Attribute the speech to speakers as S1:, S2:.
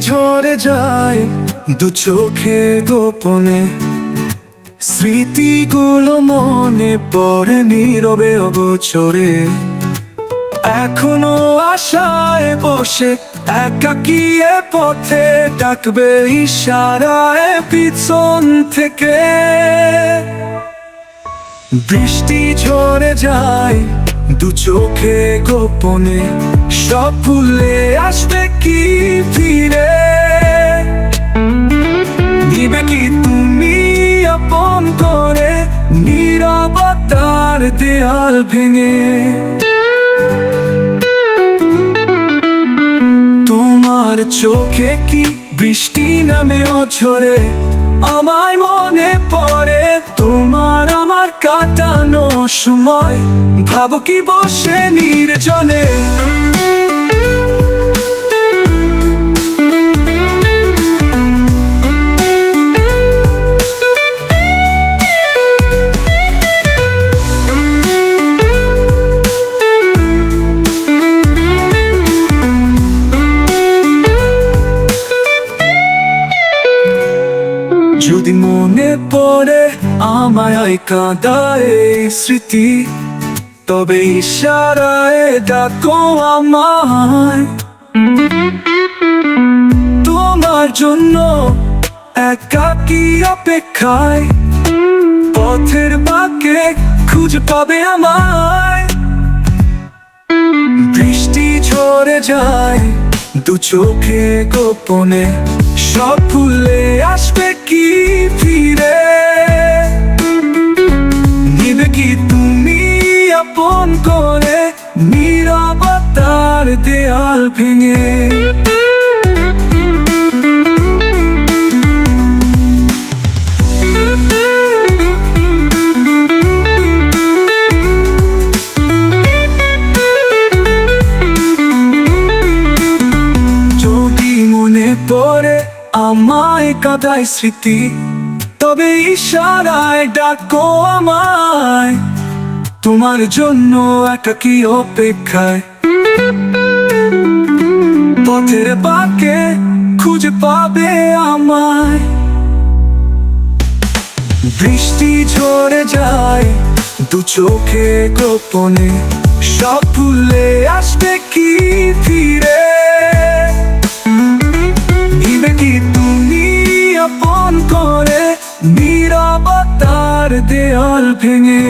S1: ঝরে যায় দু চোখে গোপনে। স্মৃতিগুলো মনে পড়ে নীরবে অগোচরে। এখনও আশায় বসে একাকিয়ে পথে ডাকবে ইশারায় পিছন থেকে। বৃষ্টি ঝরে যায় দু চোখে গোপনে সব ভুলে আসবে কি ফিরে? নিবে কি তুমি আপন করে নীরবতার দেয়াল ভেঙে? তোমার চোখে কি বৃষ্টি নামে অঝরে? আমায় মনে পড়ে তোমার আমার কাটানো সময়। ভাবো কি বসে নির্জনে। যদি মনে পড়ে আমায় কাঁদায় স্মৃতি, তবে ইশারায় ডাকো আমায়। তোমার জন্য একাকি অপেক্ষায় পথের বাঁকে খুঁজে পাবে আমায়। বৃষ্টি ঝরে যায় দু চোখে গোপনে সব ফুলে আসবে কি ফিরে? নিবে কি তুমি আপন করে? নিরাপত্তার দেয়াল ভেঙে পড়ে আমায় কাদায় স্মৃতি, তবে ইশারায় ডাকো আমায়। তোমার জন্য একটা কি অপেক্ষায়। পথের বাঁকে খুঁজে পাবে আমায়। বৃষ্টি ঝরে যায় দু চোখে গোপনে, সব ভুলে আসবে কি ফিরে? দেয়াল ভেঙে